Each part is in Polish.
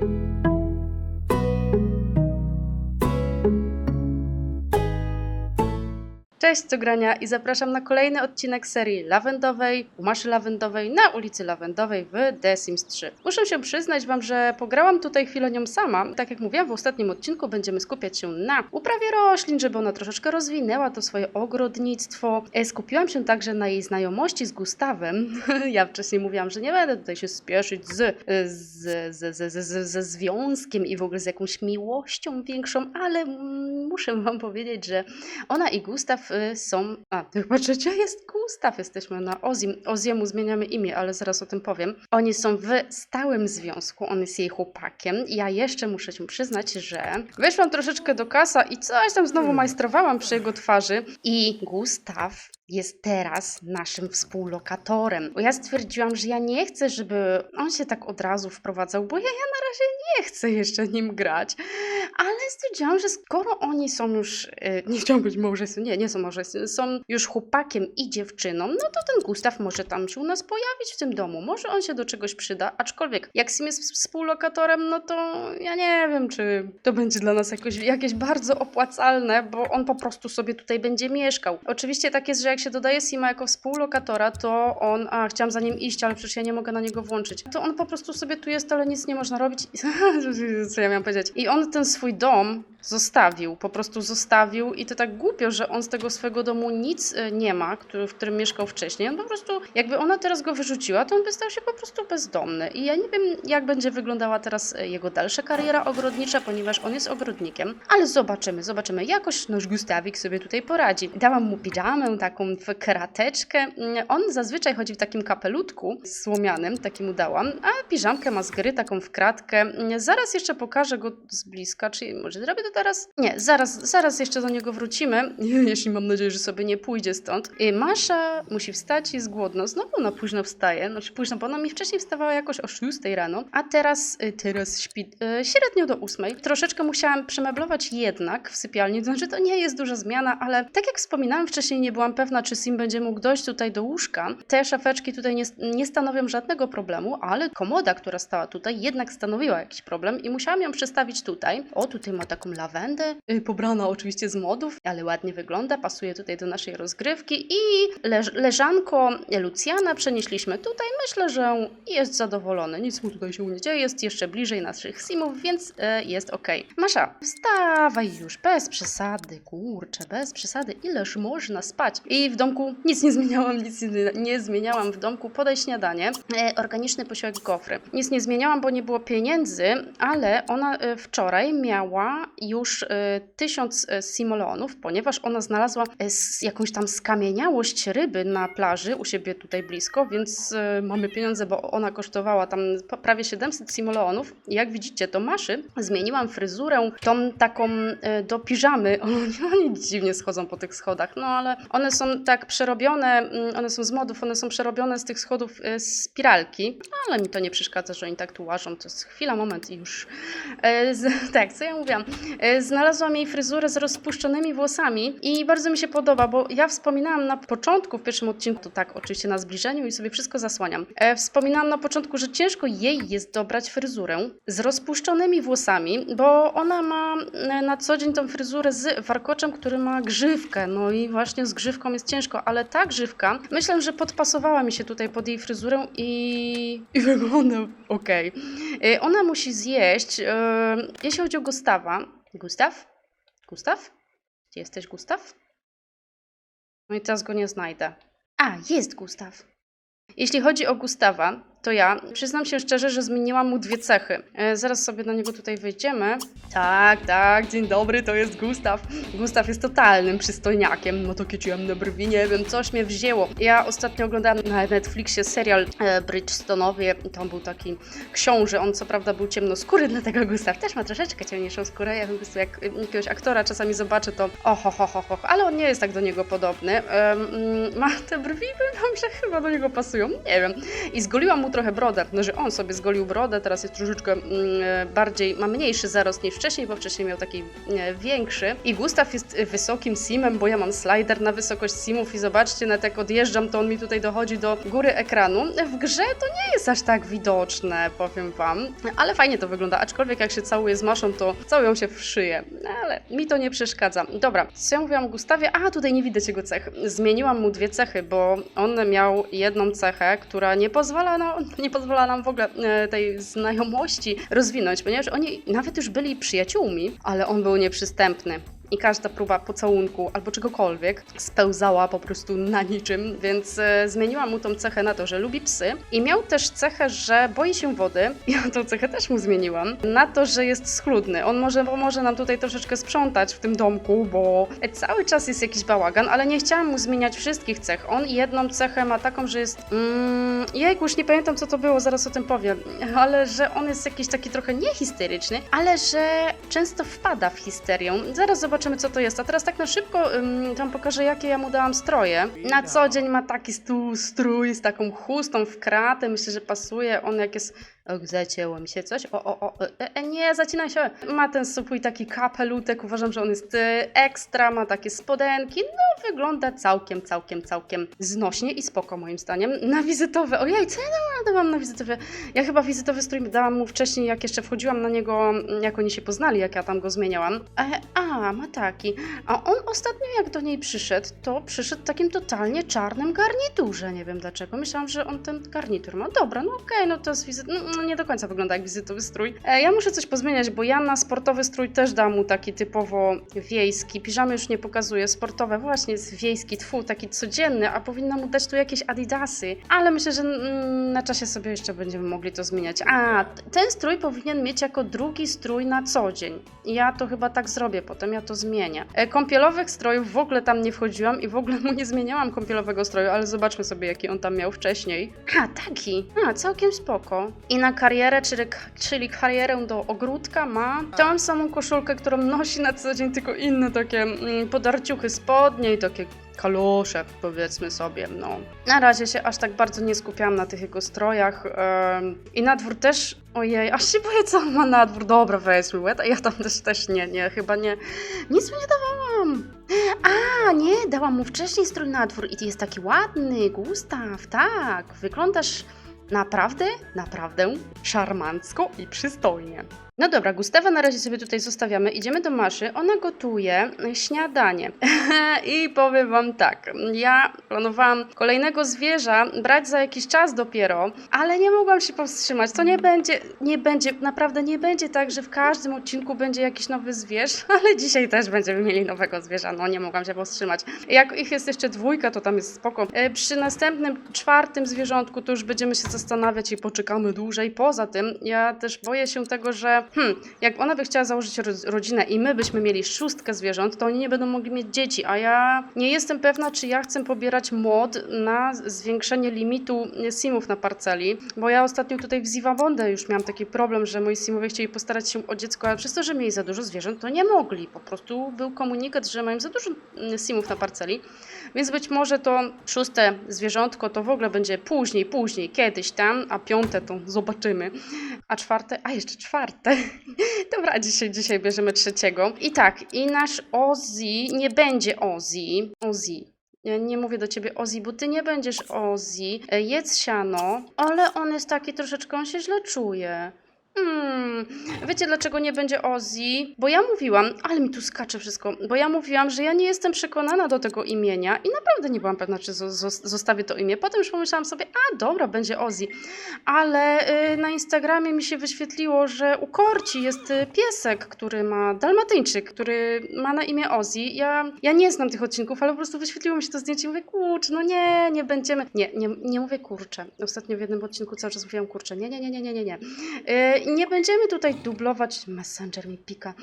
Thank you Cześć, co grania i zapraszam na kolejny odcinek serii lawendowej, u Maszy Lawendowej na ulicy Lawendowej w The Sims 3. Muszę się przyznać Wam, że pograłam tutaj chwilę nią sama. Tak jak mówiłam w ostatnim odcinku, będziemy skupiać się na uprawie roślin, żeby ona troszeczkę rozwinęła to swoje ogrodnictwo. E, Skupiłam się także na jej znajomości z Gustawem. ja wcześniej mówiłam, że nie będę tutaj się spieszyć z, z, z, z, z, ze związkiem i w ogóle z jakąś miłością większą, ale mm, muszę Wam powiedzieć, że ona i Gustaw są. A, chyba trzecia jest Gustaw. Jesteśmy na Ozim. Oziemu zmieniamy imię, ale zaraz o tym powiem. Oni są w stałym związku. On jest jej chłopakiem. Ja jeszcze muszę się przyznać, że weszłam troszeczkę do kasa i coś tam znowu majstrowałam przy jego twarzy. I Gustaw jest teraz naszym współlokatorem. Bo ja stwierdziłam, że ja nie chcę, żeby on się tak od razu wprowadzał, bo ja, ja na razie nie chcę jeszcze nim grać. Ale stwierdziłam, że skoro oni są już, y, nie chciałam być małżeństwem, nie, nie są małżeństwem, są już chłopakiem i dziewczyną, no to ten Gustaw może tam się u nas pojawić w tym domu. Może on się do czegoś przyda, aczkolwiek jak Sim jest współlokatorem, no to ja nie wiem, czy to będzie dla nas jakoś, jakieś bardzo opłacalne, bo on po prostu sobie tutaj będzie mieszkał. Oczywiście tak jest, że jak się dodaje Sima jako współlokatora, to on, a chciałam za nim iść, ale przecież ja nie mogę na niego włączyć. To on po prostu sobie tu jest, ale nic nie można robić. Co ja miałam powiedzieć? I on ten swój dom zostawił, po prostu zostawił i to tak głupio, że on z tego swojego domu nic e, nie ma, który, w którym mieszkał wcześniej. On po prostu, jakby ona teraz go wyrzuciła, to on by stał się po prostu bezdomny. I ja nie wiem, jak będzie wyglądała teraz e, jego dalsza kariera ogrodnicza, ponieważ on jest ogrodnikiem, ale zobaczymy, zobaczymy. Jakoś nasz Gustawik sobie tutaj poradzi. Dałam mu piżamę, taką w krateczkę. Mm, On zazwyczaj chodzi w takim kapelutku słomianym, takim mu dałam, a piżamkę ma z gry, taką w kratkę. Mm, Zaraz jeszcze pokażę go z bliska, czy może zrobię to teraz? Nie, zaraz, zaraz jeszcze do niego wrócimy, jeśli mam nadzieję, że sobie nie pójdzie stąd. Y, Masza musi wstać, jest głodno, znowu ona późno wstaje, znaczy późno, bo ona mi wcześniej wstawała jakoś o 6 rano, a teraz, y, teraz śpi y, średnio do 8. Troszeczkę musiałam przemeblować jednak w sypialni, znaczy to nie jest duża zmiana, ale tak jak wspominałam wcześniej, nie byłam pewna, czy Sim będzie mógł dojść tutaj do łóżka. Te szafeczki tutaj nie, nie stanowią żadnego problemu, ale komoda, która stała tutaj, jednak stanowiła jakiś problem i musiałam ją przestawić tutaj. O, tutaj ma taką lawendę, y, pobrana oczywiście z modów, ale ładnie wygląda, pasuje tutaj do naszej rozgrywki i leż leżanko Lucjana przenieśliśmy tutaj. Myślę, że jest zadowolony, nic mu tutaj się nie dzieje, jest jeszcze bliżej naszych simów, więc e, jest ok. Masza, wstawaj już, bez przesady, kurczę, bez przesady, ileż można spać? I w domku nic nie zmieniałam, nic nie, zmieniałam w domku, podaj śniadanie, e, organiczny posiłek gofry. Nic nie zmieniałam, bo nie było pieniędzy, ale ona e, wczoraj miała już e, tysiąc e, simolonów, ponieważ ona znalazła s- jakąś tam skamieniałość ryby na plaży u siebie tutaj blisko, więc mamy pieniądze, bo ona kosztowała tam prawie 700 simoleonów. Jak widzicie, to Maszy zmieniłam fryzurę tą taką do piżamy. Oni, dziwnie schodzą po tych schodach, no ale one są tak przerobione, mm, one są z modów, one są przerobione z tych schodów spiralki, ale mi to nie przeszkadza, że oni tak tu łażą. To jest chwila, moment i już. Tak, co ja mówiłam? E, znalazłam jej fryzurę z rozpuszczonymi włosami i bardzo mi się podoba, bo ja wspominałam na początku, w pierwszym odcinku, tak, oczywiście na zbliżeniu i sobie wszystko zasłaniam. E, wspominałam na początku, że ciężko jej jest dobrać fryzurę z rozpuszczonymi włosami, bo ona ma e, na co dzień tą fryzurę z warkoczem, który ma grzywkę. No i właśnie z grzywką jest ciężko, ale ta grzywka, myślę, że podpasowała mi się tutaj pod jej fryzurę i, i wygląda ok. Ona musi zjeść, jeśli chodzi o Gustawa. Gustaw? Gustaw? Gdzie jesteś, Gustaw? No i teraz go nie znajdę. A, jest Gustaw. Jeśli chodzi o Gustawa, to ja przyznam się szczerze, że zmieniłam mu dwie cechy. E, zaraz sobie na niego tutaj wejdziemy. Tak, tak, dzień dobry, to jest Gustaw. Gustaw jest totalnym przystojniakiem, ma takie ciemne brwi, nie wiem, coś mnie wzięło. Ja ostatnio oglądałam na Netflixie serial e, Bridgestonowie tam był taki książę, on co prawda był ciemnoskóry, dlatego Gustaw też ma troszeczkę ciemniejszą skórę. Ja po prostu jak jakiegoś aktora czasami zobaczę, to oho, ho, ho, ho, ale on nie jest tak do niego podobny. Mm, ma te brwi, powiem że chyba do niego pasują, nie wiem. I zgoliłam mu trochę brodę, no, że on sobie zgolił brodę, teraz jest troszeczkę mm, e, bardziej, ma mniejszy zarost niż wcześniej, bo wcześniej miał taki e, większy. I Gustaw jest wysokim simem, bo ja mam slider na wysokość simów i zobaczcie, nawet jak odjeżdżam, to on mi tutaj dochodzi do góry ekranu. W grze to nie jest aż tak widoczne, powiem wam, ale fajnie to wygląda, aczkolwiek jak się całuje z Maszą, to całują się w szyję, ale mi to nie przeszkadza. Dobra, co ja mówiłam Gustawie? A, tutaj nie widać jego cech. Zmieniłam mu dwie cechy, bo on miał jedną cechę, która nie pozwala, no, nie pozwala nam w ogóle e, tej znajomości rozwinąć, ponieważ oni nawet już byli przyjaciółmi, ale on był nieprzystępny. I każda próba pocałunku albo czegokolwiek spełzała po prostu na niczym, więc e, zmieniłam mu tą cechę na to, że lubi psy. I miał też cechę, że boi się wody. Ja tą cechę też mu zmieniłam. Na to, że jest schludny. On może pomoże nam tutaj troszeczkę sprzątać w tym domku, bo cały czas jest jakiś bałagan, ale nie chciałam mu zmieniać wszystkich cech. On jedną cechę ma taką, że jest... Mm, jejku, już nie pamiętam co to było, zaraz o tym powiem. Ale że on jest jakiś taki trochę niehisteryczny, ale że często wpada w histerię. Zaraz zobaczymy co to jest. A teraz tak na szybko ym, tam pokażę jakie ja mu dałam stroje. Na co dzień ma taki stu, strój z taką chustą w kratę. Myślę, że pasuje. On jak jest zacięło mi się coś. O, o, o, e, e, nie, zacina się. Ma ten swój taki kapelutek. Uważam, że on jest e, ekstra. Ma takie spodenki. No, wygląda całkiem, całkiem, całkiem znośnie i spoko moim zdaniem. Na wizytowe. Ojej, co ja dałam na wizytowe? Ja chyba wizytowy strój dałam mu wcześniej, jak jeszcze wchodziłam na niego, jak oni się poznali, jak ja tam go zmieniałam. E, a, ma taki. A on ostatnio, jak do niej przyszedł, to przyszedł w takim totalnie czarnym garniturze. Nie wiem dlaczego. Myślałam, że on ten garnitur ma. Dobra, no okej, no to jest wizyt... No, nie do końca wygląda jak wizytowy strój. E, ja muszę coś pozmieniać, bo ja na sportowy strój też dam mu taki typowo wiejski. Piżamy już nie pokazuję. Sportowe właśnie jest wiejski, tfu, taki codzienny, a powinna mu dać tu jakieś adidasy. Ale myślę, że mm, na czasie sobie jeszcze będziemy mogli to zmieniać. A, ten strój powinien mieć jako drugi strój na co dzień. Ja to chyba tak zrobię, potem ja to zmienię. E, kąpielowych strojów w ogóle tam nie wchodziłam i w ogóle mu nie zmieniałam kąpielowego stroju, ale zobaczmy sobie, jaki on tam miał wcześniej. A, taki. A, całkiem spoko. I na karierę, czyli, czyli karierę do ogródka ma tą samą koszulkę, którą nosi na co dzień, tylko inne takie mm, podarciuchy spodnie i takie kalosze, powiedzmy sobie, no. Na razie się aż tak bardzo nie skupiałam na tych jego strojach i na dwór też, ojej, aż się boję, co ma na dwór. Dobra, weźmy łeb, a ja tam też, też nie, nie, chyba nie, nic mu nie dawałam. A, nie, dałam mu wcześniej strój na dwór i jest taki ładny, Gustaw, tak, wyglądasz naprawdę, naprawdę szarmancko i przystojnie. No dobra, Gustawę na razie sobie tutaj zostawiamy. Idziemy do Maszy. Ona gotuje śniadanie. I powiem wam tak, ja planowałam kolejnego zwierza brać za jakiś czas dopiero, ale nie mogłam się powstrzymać. To nie będzie, nie będzie, naprawdę nie będzie tak, że w każdym odcinku będzie jakiś nowy zwierz, ale dzisiaj też będziemy mieli nowego zwierza. No nie mogłam się powstrzymać. Jak ich jest jeszcze dwójka, to tam jest spoko. E, Przy następnym, czwartym zwierzątku to już będziemy się zastanawiać i poczekamy dłużej. Poza tym, ja też boję się tego, że hmm, jak ona by chciała założyć ro- rodzinę i my byśmy mieli szóstkę zwierząt, to oni nie będą mogli mieć dzieci, a ja nie jestem pewna, czy ja chcę pobierać mod na zwiększenie limitu simów na parceli, bo ja ostatnio tutaj w Ziwabondę już miałam taki problem, że moi simowie chcieli postarać się o dziecko, ale przez to, że mieli za dużo zwierząt, to nie mogli. Po prostu był komunikat, że mają za dużo mm, simów na parceli, więc być może to szóste zwierzątko to w ogóle będzie później, później, kiedyś tam, a piąte to zobaczymy. A czwarte, a jeszcze czwarte. Dobra, dzisiaj, dzisiaj bierzemy trzeciego. I tak, i nasz Ozzy nie będzie Ozzy. Ozzy. Ja nie mówię do ciebie Ozzy, bo ty nie będziesz Ozzy. E, Jedz siano, ale on jest taki troszeczkę, on się źle czuje. Hmm, wiecie dlaczego nie będzie Ozzy? Bo ja mówiłam, ale mi tu skacze wszystko, bo ja mówiłam, że ja nie jestem przekonana do tego imienia i naprawdę nie byłam pewna, czy zo- zo- zostawię to imię. Potem już pomyślałam sobie, a dobra, będzie Ozzy. Ale y, na Instagramie mi się wyświetliło, że u Korci jest y, piesek, który ma dalmatyńczyk, który ma na imię Ozzy. Ja, ja nie znam tych odcinków, ale po prostu wyświetliło mi się to zdjęcie i mówię, kurczę, no nie, nie będziemy. Nie, nie, nie mówię kurczę. Ostatnio w jednym odcinku cały czas mówiłam kurczę. Nie, nie, nie, nie, nie, nie, nie. Y, nie będziemy tutaj dublować, Messenger mi pika,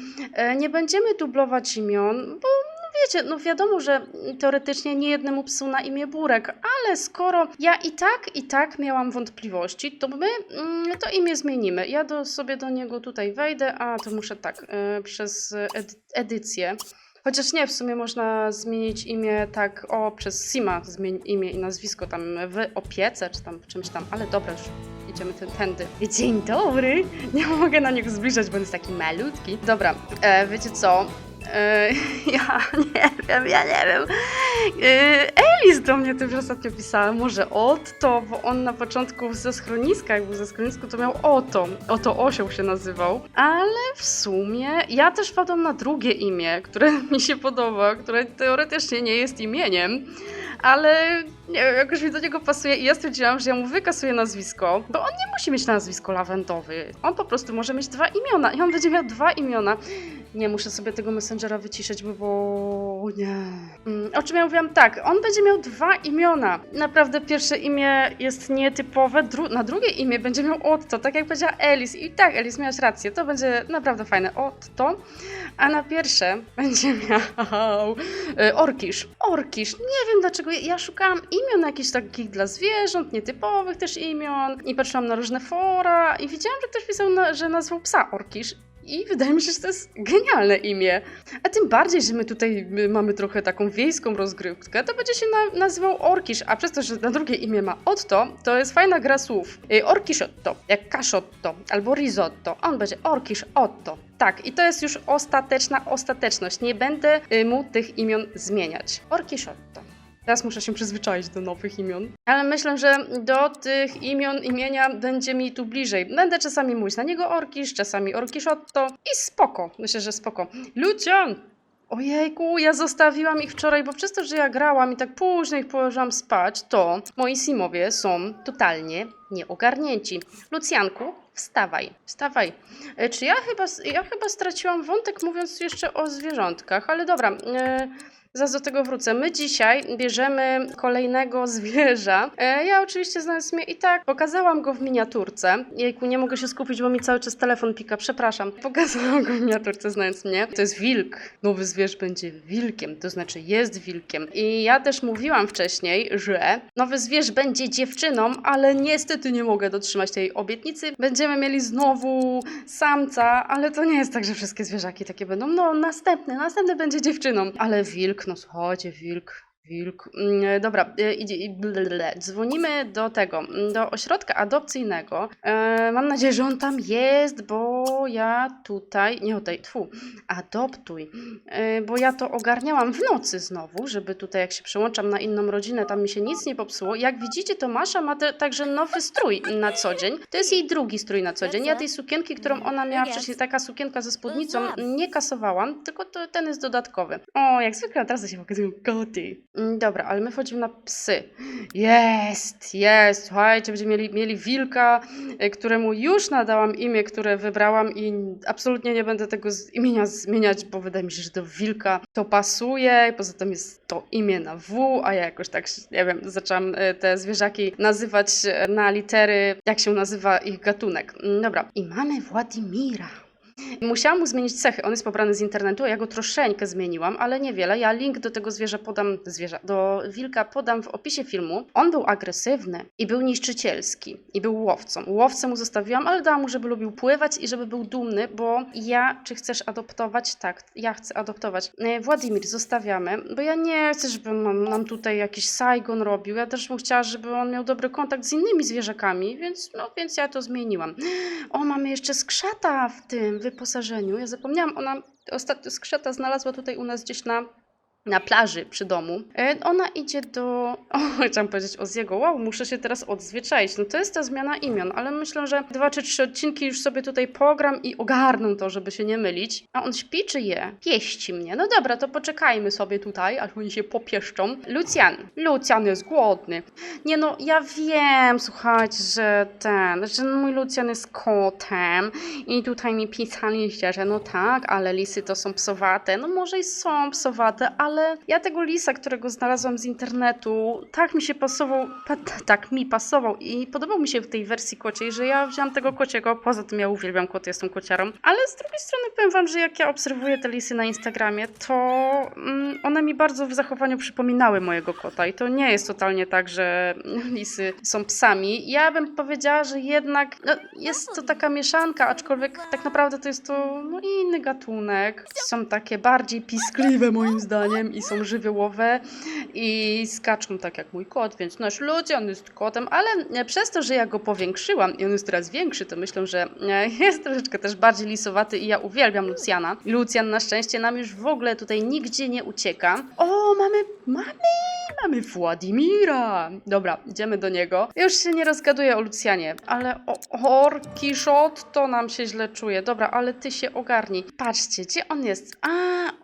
y, nie będziemy dublować imion, bo no wiecie, no wiadomo, że teoretycznie nie jednemu psu na imię Burek, ale skoro ja i tak, i tak miałam wątpliwości, to my mm, to imię zmienimy. Ja do, sobie do niego tutaj wejdę, a to muszę tak, y, przez edy- edycję. Chociaż nie, w sumie można zmienić imię tak, o, przez Sima zmień imię i nazwisko tam w opiece, czy tam w czymś tam, ale dobra, już idziemy tędy. Dzień dobry! Nie mogę na niego zbliżać, bo on jest taki malutki. Dobra, e, wiecie co? E, ja nie wiem, ja nie wiem. E, Elis do mnie też ostatnio pisała, może Otto, bo on na początku ze schroniska, jak był ze schronisku, to miał Oto. Oto Osioł się nazywał. Ale w sumie ja też wpadłam na drugie imię, które mi się podoba, które teoretycznie nie jest imieniem. Ale nie wiem, jakoś mi do niego pasuje i ja stwierdziłam, że ja mu wykasuję nazwisko, bo on nie musi mieć nazwisko lawendowy. On po prostu może mieć dwa imiona i on będzie miał dwa imiona. Nie, muszę sobie tego Messengera wyciszyć, bo, nie. Mm, o czym ja mówiłam? Tak, on będzie miał dwa imiona. Naprawdę pierwsze imię jest nietypowe, dru na drugie imię będzie miał Otto, tak jak powiedziała Elis. I tak, Elis, miałaś rację, to będzie naprawdę fajne. Otto. A na pierwsze będzie miał y, Orkisz. Orkisz. Nie wiem dlaczego, ja- szukałam imion jakichś takich dla zwierząt, nietypowych też imion i patrzyłam na różne fora i widziałam, że ktoś pisał, na, że nazwał psa Orkisz. I wydaje mi się, że to jest genialne imię. A tym bardziej, że my tutaj mamy trochę taką wiejską rozgrywkę, to będzie się na, nazywał Orkisz, a przez to, że na drugie imię ma Otto, to jest fajna gra słów. Y, Orkiszotto, jak kaszotto, albo risotto. On będzie Orkisz Otto. Tak, i to jest już ostateczna ostateczność. Nie będę y, mu tych imion zmieniać. Orkiszotto. Teraz muszę się przyzwyczaić do nowych imion. Ale myślę, że do tych imion, imienia będzie mi tu bliżej. Będę czasami mówić na niego Orkisz, czasami Orkiszotto i spoko. Myślę, że spoko. Lucian! Ojejku, ja zostawiłam ich wczoraj, bo przez to, że ja grałam i tak późno ich położyłam spać, to moi simowie są totalnie nieogarnięci. Lucjanku, wstawaj, wstawaj. E, Czy ja chyba, ja chyba straciłam wątek mówiąc jeszcze o zwierzątkach, ale dobra, e, zaraz do tego wrócę. My dzisiaj bierzemy kolejnego zwierza. E, ja oczywiście znając mnie i tak pokazałam go w miniaturce. Jejku, nie mogę się skupić, bo mi cały czas telefon pika, przepraszam. Pokazałam go w miniaturce znając mnie. To jest wilk. Nowy zwierz będzie wilkiem, to znaczy jest wilkiem. I ja też mówiłam wcześniej, że nowy zwierz będzie dziewczyną, ale niestety nie mogę dotrzymać tej obietnicy. Będziemy mieli znowu samca, ale to nie jest tak, że wszystkie zwierzaki takie będą. No, następny, następny będzie dziewczyną. Ale wilk, no słuchajcie, wilk. Wilk. Mm, Dobra, e, i blablabla. Dzwonimy do tego, mm, do ośrodka adopcyjnego. E, mam nadzieję, że on tam jest, bo ja tutaj. Nie tutaj, tfu, adoptuj. E, bo ja to ogarniałam w nocy znowu, żeby tutaj, jak się przełączam na inną rodzinę, tam mi się nic nie popsuło. Jak widzicie, to Masza ma te, także nowy strój na co dzień. To jest jej drugi strój na co dzień. Ja tej sukienki, którą ona miała wcześniej, taka sukienka ze spódnicą, nie kasowałam, tylko to, ten jest dodatkowy. O, jak zwykle od razu się pokazują koty. Mm, Dobra, ale my wchodzimy na psy. Jest, jest. Słuchajcie, będziemy mieli, mieli wilka, y, któremu już nadałam imię, które wybrałam i absolutnie nie będę tego z imienia zmieniać, bo wydaje mi się, że do wilka to pasuje. Poza tym jest to imię na W, a ja jakoś tak, nie wiem, zaczęłam y, te zwierzaki nazywać y, na litery, jak się nazywa ich gatunek. Mm, Dobra, i mamy Władimira. Musiałam mu zmienić cechy. On jest pobrany z internetu, ja go troszeczkę zmieniłam, ale niewiele. Ja link do tego zwierza podam, zwierza, do wilka podam w opisie filmu. On był agresywny i był niszczycielski i był łowcą. Łowcę mu zostawiłam, ale dałam mu, żeby lubił pływać i żeby był dumny, bo ja, czy chcesz adoptować? Tak, ja chcę adoptować. E, Władimir, zostawiamy, bo ja nie chcę, żeby nam, tutaj jakiś Saigon robił. Ja też bym chciała, żeby on miał dobry kontakt z innymi zwierzakami, więc, no, więc ja to zmieniłam. O, mamy jeszcze skrzata w tym wyposażeniu. Ja zapomniałam, ona ostatnio skrzata znalazła tutaj u nas gdzieś na, na plaży przy domu. E, ona idzie do. O, chciałam powiedzieć o Ziego. Wow, muszę się teraz odzwyczaić. No to jest ta zmiana imion, ale myślę, że dwa czy trzy odcinki już sobie tutaj pogram i ogarnę to, żeby się nie mylić. A on śpi czy je? Pieści mnie. No dobra, to poczekajmy sobie tutaj, aż oni się popieszczą. Lucjan. Lucjan jest głodny. Nie no, ja wiem, słuchajcie, że ten, że mój Lucjan jest kotem i tutaj mi pisaliście, że no tak, ale lisy to są psowate. No może i są psowate, ale ja tego lisa, którego znalazłam z internetu, tak mi się pasował, pa, tak mi pasował i podobał mi się w tej wersji kociej, że ja wziąłam tego kociego, poza tym ja uwielbiam koty, jestem kociarą, ale z drugiej strony powiem wam, że jak ja obserwuję te lisy na Instagramie, to mm, one mi bardzo w zachowaniu przypominały mojego kota i to nie jest totalnie tak, że lisy są psami. Ja bym powiedziała, że jednak no, jest to taka mieszanka, aczkolwiek tak naprawdę to jest to no, inny gatunek. Są takie bardziej piskliwe moim zdaniem i są żywiołowe i skaczą tak jak mój kot, więc nasz Lucian jest kotem, ale e, przez to, że ja go powiększyłam i on jest teraz większy, to myślę, że e, jest troszeczkę też bardziej lisowaty i ja uwielbiam Lucjana. Lucjan na szczęście nam już w ogóle tutaj nigdzie nie ucieka. O, mamy, mamy, mamy Władimira. Dobra, idziemy do niego. Już się nie rozgaduję o Lucjanie, ale o Orkiszot to nam się źle czuje. Dobra, ale ty się ogarnij. Patrzcie, gdzie on jest? A,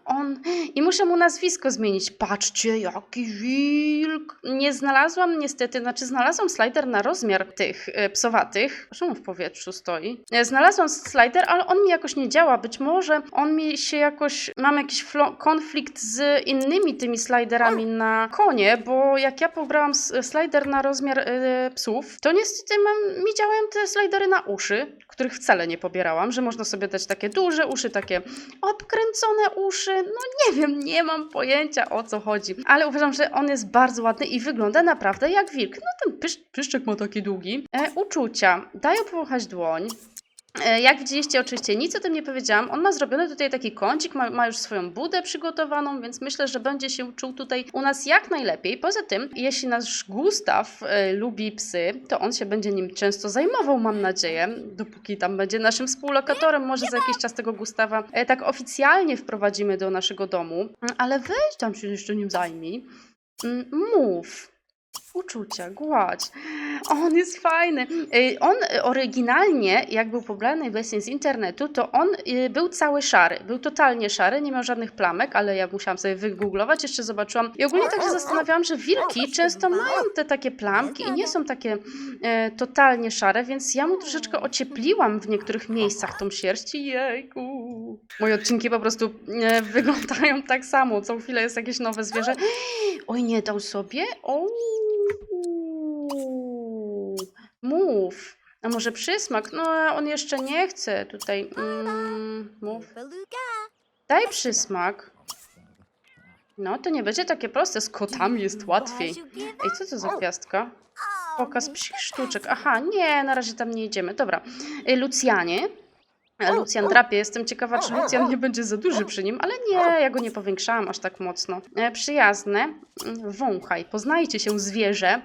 on... I muszę mu nazwisko zmienić. Patrzcie, jaki wilk. Nie znalazłam niestety, znaczy znalazłam slider na rozmiar tych e, psowatych. Czemu w powietrzu stoi? E, znalazłam slider, ale on mi jakoś nie działa. Być może on mi się jakoś... Mam jakiś konflikt z innymi tymi sliderami na konie, bo jak ja pobrałam s- slider na rozmiar e, psów, to niestety mam, mi działają te slidery na uszy, których wcale nie pobierałam, że można sobie dać takie duże uszy, takie obkręcone uszy. No nie wiem, nie mam pojęcia o co chodzi, ale uważam, że on jest bardzo ładny i wygląda naprawdę jak wilk. No ten pysz, pyszczek ma taki długi. E, uczucia. Daję powąchać dłoń. E, Jak widzieliście, oczywiście nic o tym nie powiedziałam. On ma zrobiony tutaj taki kącik, ma, ma już swoją budę przygotowaną, więc myślę, że będzie się czuł tutaj u nas jak najlepiej. Poza tym, jeśli nasz Gustaw e, lubi psy, to on się będzie nim często zajmował, mam nadzieję, dopóki tam będzie naszym współlokatorem. Może za jakiś czas tego Gustawa e, tak oficjalnie wprowadzimy do naszego domu. Mm, Ale weź tam się jeszcze nim zajmij. Mm, Mów. Uczucia, gładź. On jest fajny. Y, On oryginalnie, jak był pobrany właśnie z internetu, to on y, był cały szary. Był totalnie szary, nie miał żadnych plamek, ale ja musiałam sobie wygooglować, jeszcze zobaczyłam. I ogólnie tak się zastanawiałam, że wilki często mają te takie plamki i nie są takie e, totalnie szare, więc ja mu troszeczkę ociepliłam w niektórych miejscach tą sierść jejku. Moje odcinki po prostu e, wyglądają tak samo. Co chwilę jest jakieś nowe zwierzę. Oj, nie dał sobie? Mów. A może przysmak? No, on jeszcze nie chce tutaj. Mm, mów. Daj przysmak. No, to nie będzie takie proste. Z kotami jest łatwiej. Ej, co to za gwiazdka? Pokaz psich sztuczek. Aha, nie, na razie tam nie idziemy. Dobra. Ej, Lucjanie. Lucjan drapie. Jestem ciekawa, czy Lucjan nie będzie za duży przy nim, ale nie, ja go nie powiększałam aż tak mocno. E, przyjazne. Mm, Wąchaj. Poznajcie się zwierzę.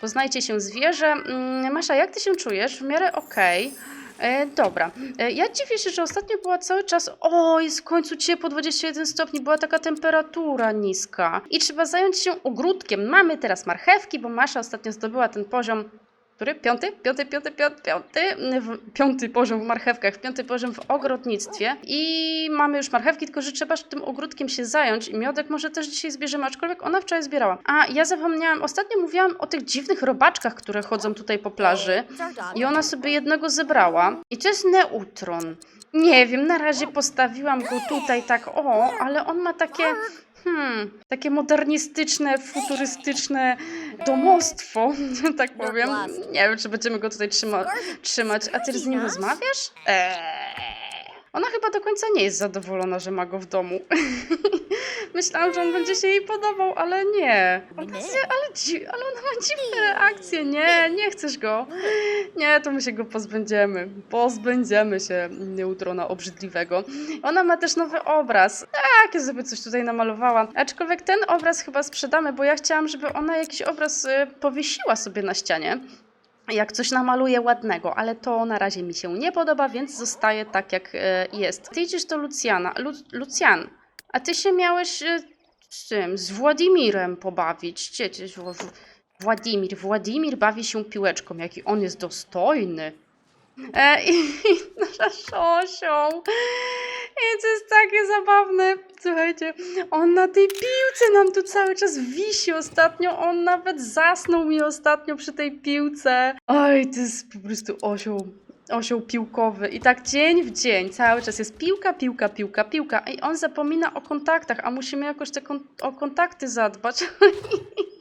Poznajcie się zwierzę. Mm, Masza, jak ty się czujesz? W miarę okej. E, dobra. E, ja dziwię się, że ostatnio była cały czas. O, jest w końcu ciepło 21 stopni, była taka temperatura niska. I trzeba zająć się ogródkiem. Mamy teraz marchewki, bo Masza ostatnio zdobyła ten poziom. Który? Piąty? Piąty, piąty, piąty, piąty, piąty poziom w marchewkach, piąty poziom w ogrodnictwie. I mamy już marchewki, tylko że trzeba tym ogródkiem się zająć. I miodek może też dzisiaj zbierzemy, aczkolwiek ona wczoraj zbierała. A ja zapomniałam, ostatnio mówiłam o tych dziwnych robaczkach, które chodzą tutaj po plaży. I ona sobie jednego zebrała. I to jest neutron. Nie wiem, na razie postawiłam go tutaj tak, o, ale on ma takie, hmm, takie modernistyczne, futurystyczne domostwo, tak powiem. Nie wiem, czy będziemy go tutaj trzyma trzymać. A ty z nim rozmawiasz? Eee. Ona chyba do końca nie jest zadowolona, że ma go w domu. Myślałam, że on będzie się jej podobał, ale nie. Ale, ale, dzi- ale ona ma dziwne reakcje. Nie, nie chcesz go. Nie, to my się go pozbędziemy. Pozbędziemy się neutrona obrzydliwego. Ona ma też nowy obraz. Tak, ja sobie coś tutaj namalowała. Aczkolwiek ten obraz chyba sprzedamy, bo ja chciałam, żeby ona jakiś obraz y, powiesiła sobie na ścianie. Jak coś namaluje ładnego, ale to na razie mi się nie podoba, więc zostaje tak jak e, jest. Ty idziesz do Lucjana. Lu Lucjan, a ty się miałeś e, z tym, z Władimirem pobawić. Wł- Władimir? Władimir bawi się piłeczką, jaki on jest dostojny. E, I nasza Szosią. I to jest takie zabawne. Słuchajcie, on na tej piłce nam tu cały czas wisi ostatnio. On nawet zasnął mi ostatnio przy tej piłce. Oj, to jest po prostu osioł. Osioł piłkowy. I tak dzień w dzień cały czas jest piłka, piłka, piłka, piłka. I on zapomina o kontaktach, a musimy jakoś te kon o kontakty zadbać.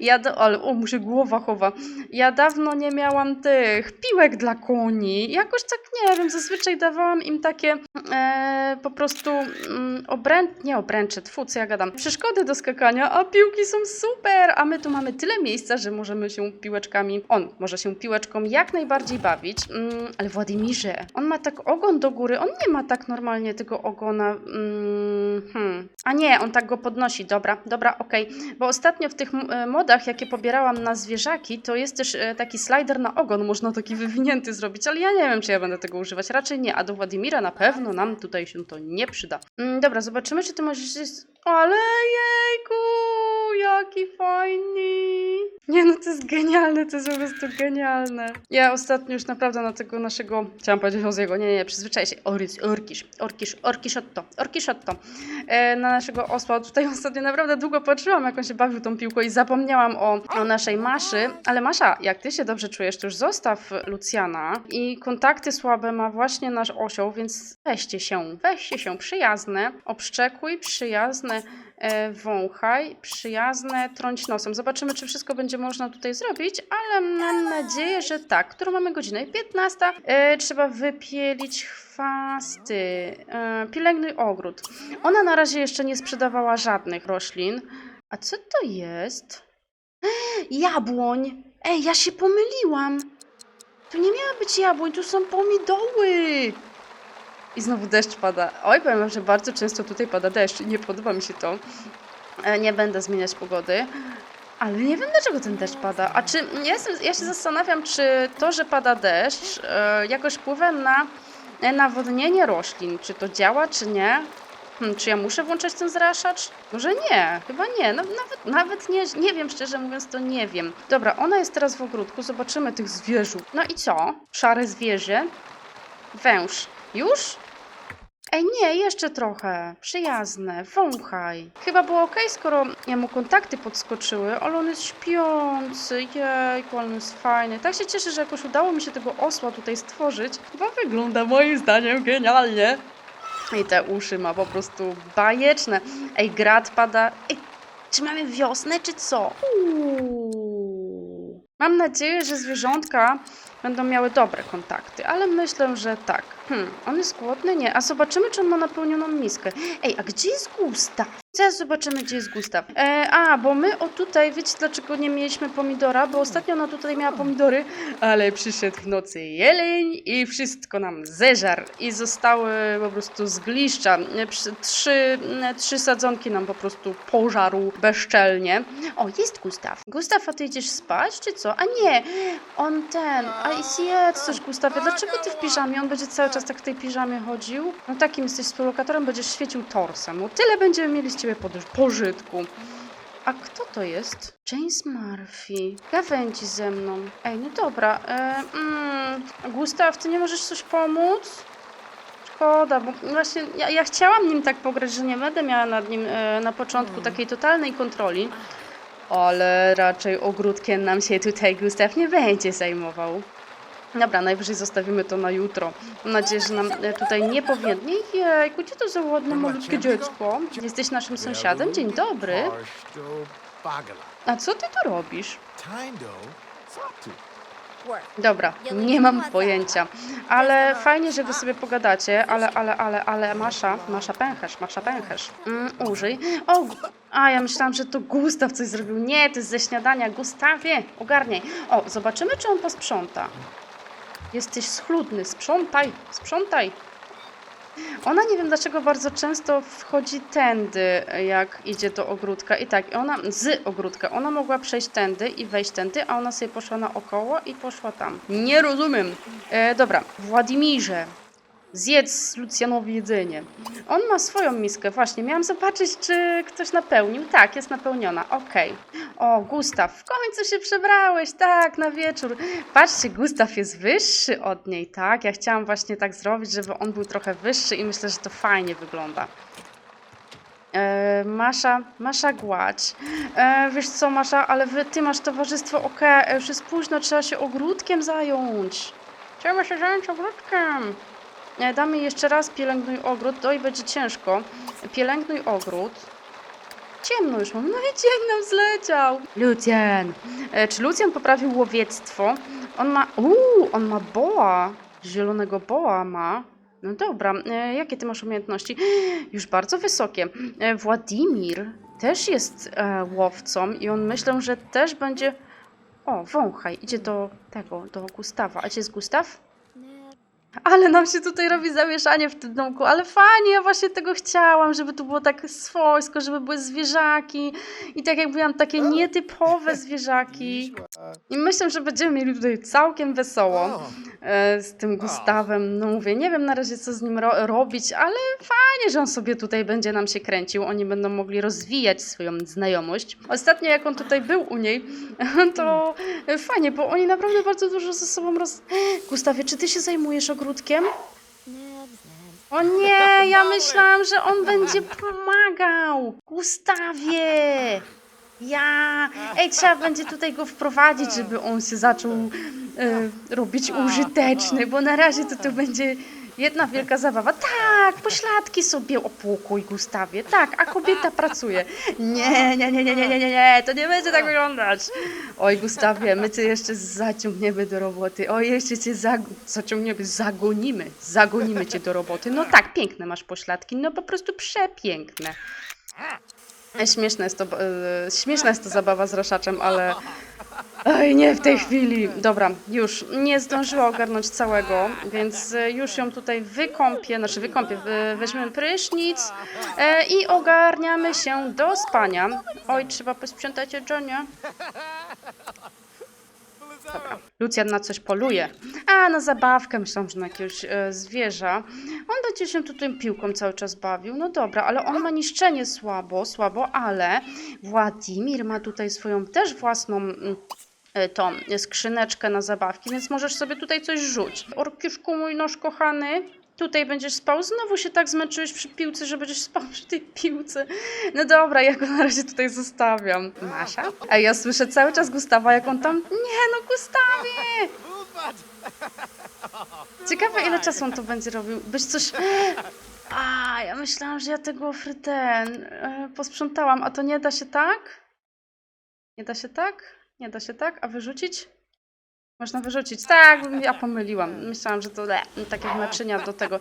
Ja do, ale o, mu się głowa chowa. Ja dawno nie miałam tych piłek dla koni. Jakoś tak nie wiem, zazwyczaj dawałam im takie e, po prostu mm, obręcz, nie obręcze, tfu, co ja gadam, przeszkody do skakania, a piłki są super, a my tu mamy tyle miejsca, że możemy się piłeczkami, on może się piłeczką jak najbardziej bawić, mm, ale Władimirze, on ma tak ogon do góry, on nie ma tak normalnie tego ogona, mm, hmm. a nie, on tak go podnosi, dobra, dobra, okej, bo ostatnio w tych modach, jakie pobierałam na zwierzaki, to jest też e, taki slider na ogon, można taki wywinięty zrobić, ale ja nie wiem, czy ja będę tego używać, raczej nie, a do Władimira na pewno nam tutaj się to nie przyda. Mm, dobra, zobaczymy, czy ty możesz... Ale jejku, jaki fajny. Nie no, to jest genialne, to jest po prostu genialne. Ja ostatnio już naprawdę na tego naszego, chciałam powiedzieć Oziego, nie, nie, przyzwyczaj się, Orys, Orkisz, Orkisz, Orkiszotto, Orkiszotto, e, na naszego osła. Tutaj ostatnio naprawdę długo patrzyłam, jak on się bawił tą piłką i zapomniałam o, o naszej Maszy. Ale Masza, jak ty się dobrze czujesz, to już zostaw Lucjana i kontakty słabe ma właśnie nasz osioł, więc weźcie się, weźcie się, przyjazne, obszczekuj, przyjazne, e, wąchaj, przyjazne, trąć nosem. Zobaczymy, czy wszystko będzie można tutaj zrobić, ale mam nadzieję, że tak. Którą mamy godzinę? 15. E, trzeba wypielić chwasty. E, pielęgnuj ogród. Ona na razie jeszcze nie sprzedawała żadnych roślin. A co to jest? Jabłoń! Ej, ja się pomyliłam! Tu nie miała być jabłoń, tu są pomidoły! I znowu deszcz pada. Oj, powiem że bardzo często tutaj pada deszcz i nie podoba mi się to. E, Nie będę zmieniać pogody. Ale nie wiem, dlaczego ten deszcz pada. A czy ja, jestem, ja się zastanawiam, czy to, że pada deszcz, e, jakoś wpływa na e, nawodnienie roślin. Czy to działa, czy nie? Hmm, czy ja muszę włączać ten zraszacz? Może nie, chyba nie. No, nawet nawet nie, nie wiem, szczerze mówiąc, to nie wiem. Dobra, ona jest teraz w ogródku, zobaczymy tych zwierząt. No i co? Szare zwierzę? Węż. Już? Ej, nie, jeszcze trochę. Przyjazne, wąchaj. Chyba było ok, skoro jemu kontakty podskoczyły, ale on jest śpiący. Jejku, on jest fajny. Tak się cieszę, że jakoś udało mi się tego osła tutaj stworzyć, bo wygląda moim zdaniem genialnie. I te uszy ma po prostu bajeczne. Ej, grad pada. Ej, czy mamy wiosnę, czy co? Uuu. Mam nadzieję, że zwierzątka będą miały dobre kontakty, ale myślę, że tak. Hmm, on jest głodny? Nie. A zobaczymy, czy on ma napełnioną miskę. Ej, a gdzie jest Gustaw? Zaraz zobaczymy, gdzie jest Gustaw. E, a, bo my o tutaj, wiecie dlaczego nie mieliśmy pomidora? Bo ostatnio ona tutaj miała pomidory, ale przyszedł w nocy jeleń i wszystko nam zeżarł i zostały po prostu z gliszcza. E, Trzy, e, trzy sadzonki nam po prostu pożarł bezczelnie. O, jest Gustaw. Gustaw, a ty idziesz spać, czy co? A nie, on ten, a jedz coś, Gustawie, dlaczego ty w piżamie? On będzie cały czas tak w tej piżamie chodził? No takim jesteś współlokatorem, będziesz świecił torsem. No tyle będziemy mieli z ciebie pożytku. A kto to jest? James Murphy. Gawędzi ze mną. Ej, no dobra. E, mm, Gustaw, ty nie możesz coś pomóc? Szkoda, bo właśnie ja, ja chciałam nim tak pograć, że nie będę miała nad nim e, na początku takiej totalnej kontroli. Ale raczej ogródkiem nam się tutaj Gustaw nie będzie zajmował. Dobra, najwyżej zostawimy to na jutro. Mam nadzieję, że nam e, tutaj nie powiędnie. Jejku, gdzie to za ładne malutkie dziecko? Jesteś naszym sąsiadem? Dzień dobry. A co ty tu robisz? Dobra, nie mam pojęcia. Ale fajnie, że wy sobie pogadacie, ale, ale, ale, ale Masza, Masza pęcherz, Masza pęcherz. Mm, użyj. O, a ja myślałam, że to Gustaw coś zrobił. Nie, to jest ze śniadania. Gustawie, ogarniaj. O, zobaczymy, czy on posprząta. Jesteś schludny, sprzątaj, sprzątaj. Ona nie wiem dlaczego bardzo często wchodzi tędy, jak idzie do ogródka. I tak, ona z ogródka. Ona mogła przejść tędy i wejść tędy, a ona sobie poszła naokoło i poszła tam. Nie rozumiem. E, dobra, Władimirze. Zjedz Lucjanowi jedzenie. On ma swoją miskę, właśnie. Miałam zobaczyć, czy ktoś napełnił. Tak, jest napełniona. Okej. O, Gustaw, w końcu się przebrałeś, tak, na wieczór. Patrzcie, Gustaw jest wyższy od niej, tak? Ja chciałam właśnie tak zrobić, żeby on był trochę wyższy i myślę, że to fajnie wygląda. E, Masza, Masza gładź. E, wiesz co, Masza, ale wy, ty masz towarzystwo, okej, okay, już jest późno, trzeba się ogródkiem zająć. Trzeba się zająć ogródkiem. E, damy jeszcze raz pielęgnuj ogród, i będzie ciężko. Pielęgnuj ogród. Ciemno już mam. No i dzień nam zleciał. Lucjan. E, czy Lucjan poprawił łowiectwo? On ma... Uuu, on ma boa. Zielonego boa ma. No dobra, e, jakie ty masz umiejętności? Już bardzo wysokie. Władimir też jest łowcą i on myślę, że też będzie... O, wąchaj, idzie do tego, do Gustawa. A gdzie jest Gustaw? Ale nam się tutaj robi zamieszanie w tym domku, ale fajnie, ja właśnie tego chciałam, żeby tu było tak swojsko, żeby były zwierzaki i tak jak mówiłam, takie nietypowe zwierzaki. I myślę, że będziemy mieli tutaj całkiem wesoło e, z tym Gustawem. No mówię, nie wiem na razie co z nim ro robić, ale fajnie, że on sobie tutaj będzie nam się kręcił. Oni będą mogli rozwijać swoją znajomość. Ostatnio jak on tutaj był u niej, to fajnie, bo oni naprawdę bardzo dużo ze sobą roz... Gustawie, czy ty się zajmujesz ogródkiem? O nie, ja myślałam, że on będzie pomagał. Gustawie! Ja! Ej, trzeba będzie tutaj go wprowadzić, żeby on się zaczął e, robić użyteczny, bo na razie to to będzie jedna wielka zabawa. Tak, pośladki sobie opłukuj, Gustawie. Tak, a kobieta pracuje. Nie, nie, nie, nie, nie, nie, nie, nie, to nie będzie tak wyglądać. Oj, Gustawie, my cię jeszcze zaciągniemy do roboty. Oj, jeszcze cię zag zaciągniemy, zagonimy. Zagonimy cię do roboty. No tak, piękne masz pośladki, no po prostu przepiękne. E, Śmieszne jest to, e, śmieszna jest to zabawa z raszaczem, ale Oj, nie w tej chwili. Dobra, już nie zdążyła ogarnąć całego, więc e, już ją tutaj wykąpię, znaczy wykąpię, wy- weźmiemy prysznic i ogarniamy się do spania. Oj, trzeba posprzątać jedzenie. Dobra. Lucjan na coś poluje. A, na zabawkę, myślałam, że na jakiegoś e, zwierza. On będzie się tutaj piłką cały czas bawił. No dobra, ale on ma niszczenie słabo, słabo, ale Władimir ma tutaj swoją też własną mm, e, tą skrzyneczkę na zabawki, więc możesz sobie tutaj coś rzucić. Orkiuszku mój nasz kochany, tutaj będziesz spał. Znowu się tak zmęczyłeś przy piłce, że będziesz spał przy tej piłce. No dobra, ja go na razie tutaj zostawiam. Masza? A ja słyszę cały czas Gustawa, jak on tam... Nie no, Gustawie! Ciekawe, ile czasu on to będzie robił. Byś coś... A, ja myślałam, że ja tego fryten posprzątałam, a to nie da się tak? Nie da się tak? Nie da się tak? A wyrzucić? Można wyrzucić. Tak, ja pomyliłam. Myślałam, że to le, tak jak naczynia do tego.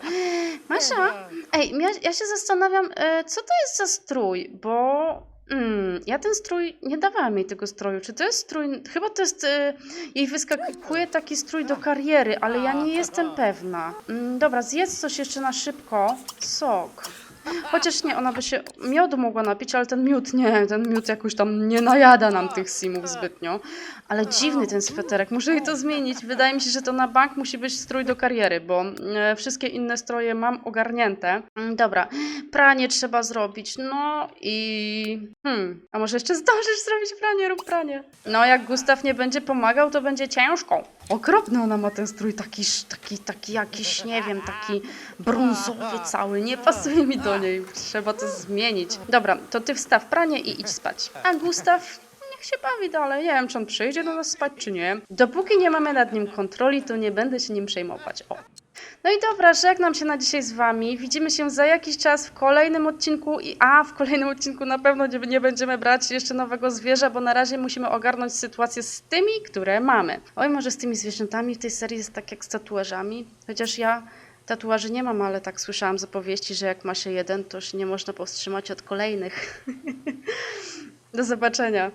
Masza, ej, ja, ja się zastanawiam, e, co to jest za strój, bo mm, ja ten strój, nie dawałam jej tego stroju. Czy to jest strój, chyba to jest, e, jej wyskakuje taki strój do kariery, ale ja nie jestem pewna. Mm, dobra, zjedz coś jeszcze na szybko. Sok. Chociaż nie, ona by się miodu mogła napić, ale ten miód nie, ten miód jakoś tam nie najada nam tych simów zbytnio. Ale dziwny ten sweterek, muszę jej to zmienić. Wydaje mi się, że to na bank musi być strój do kariery, bo e, wszystkie inne stroje mam ogarnięte. Mm, Dobra, pranie trzeba zrobić, no i... Hmm, a może jeszcze zdążysz zrobić pranie, rób pranie. No jak Gustaw nie będzie pomagał, to będzie ciężko. Okropny ona ma ten strój, taki, taki, taki jakiś, nie wiem, taki brązowy cały, nie pasuje mi do niej, trzeba to zmienić. Dobra, to ty wstaw pranie i idź spać. A Gustaw, niech się bawi dalej, nie wiem, czy on przyjdzie do nas spać, czy nie. Dopóki nie mamy nad nim kontroli, to nie będę się nim przejmować, o. No i dobra, żegnam się na dzisiaj z Wami. Widzimy się za jakiś czas w kolejnym odcinku. I a w kolejnym odcinku na pewno nie, nie będziemy brać jeszcze nowego zwierza, bo na razie musimy ogarnąć sytuację z tymi, które mamy. Oj, może z tymi zwierzętami w tej serii jest tak jak z tatuażami. Chociaż ja tatuaży nie mam, ale tak słyszałam z opowieści, że jak ma się jeden, to już nie można powstrzymać od kolejnych. Do zobaczenia.